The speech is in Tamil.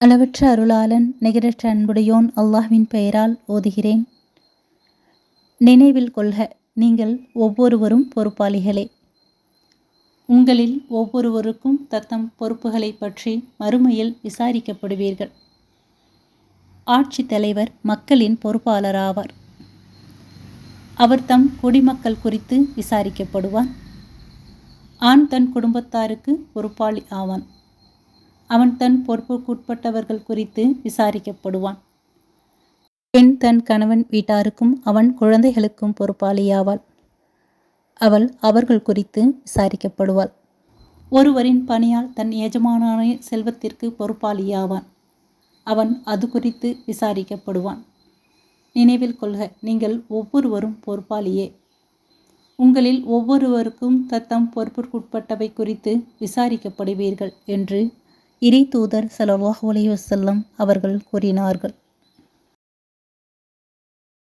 அளவற்ற அருளாளன் நிகரற்ற அன்புடையோன் அல்லாஹ்வின் பெயரால் ஓதுகிறேன். நினைவில் கொள்க நீங்கள் ஒவ்வொருவரும் பொறுப்பாளிகளே. உங்களில் ஒவ்வொருவருக்கும் தத்தம் பொறுப்புகளை பற்றி மறுமையில் விசாரிக்கப்படுவீர்கள். ஆட்சித் தலைவர் மக்களின் பொறுப்பாளராவார். அவர் தம் குடிமக்கள் குறித்து விசாரிக்கப்படுவான் ஆண் தன் குடும்பத்தாருக்கு பொறுப்பாளி ஆவான். அவன் தன் பொறுப்புக்குட்பட்டவர்கள் குறித்து விசாரிக்கப்படுவான். பெண் தன் கணவன் வீட்டாருக்கும் அவன் குழந்தைகளுக்கும் பொறுப்பாளியாவாள். அவள் அவர்கள் குறித்து விசாரிக்கப்படுவாள். ஒருவரின் பணியால் தன் எஜமானான செல்வத்திற்கு பொறுப்பாளியாவான். அவன் அது குறித்து விசாரிக்கப்படுவான். நினைவில் கொள்க நீங்கள் ஒவ்வொருவரும் பொறுப்பாளியே. உங்களில் ஒவ்வொருவருக்கும் தத்தம் பொறுப்பிற்குட்பட்டவை குறித்து விசாரிக்கப்படுவீர்கள் என்று இறை தூதர் சலவாஹ் அலைவசல்லம் அவர்கள் கூறினார்கள்.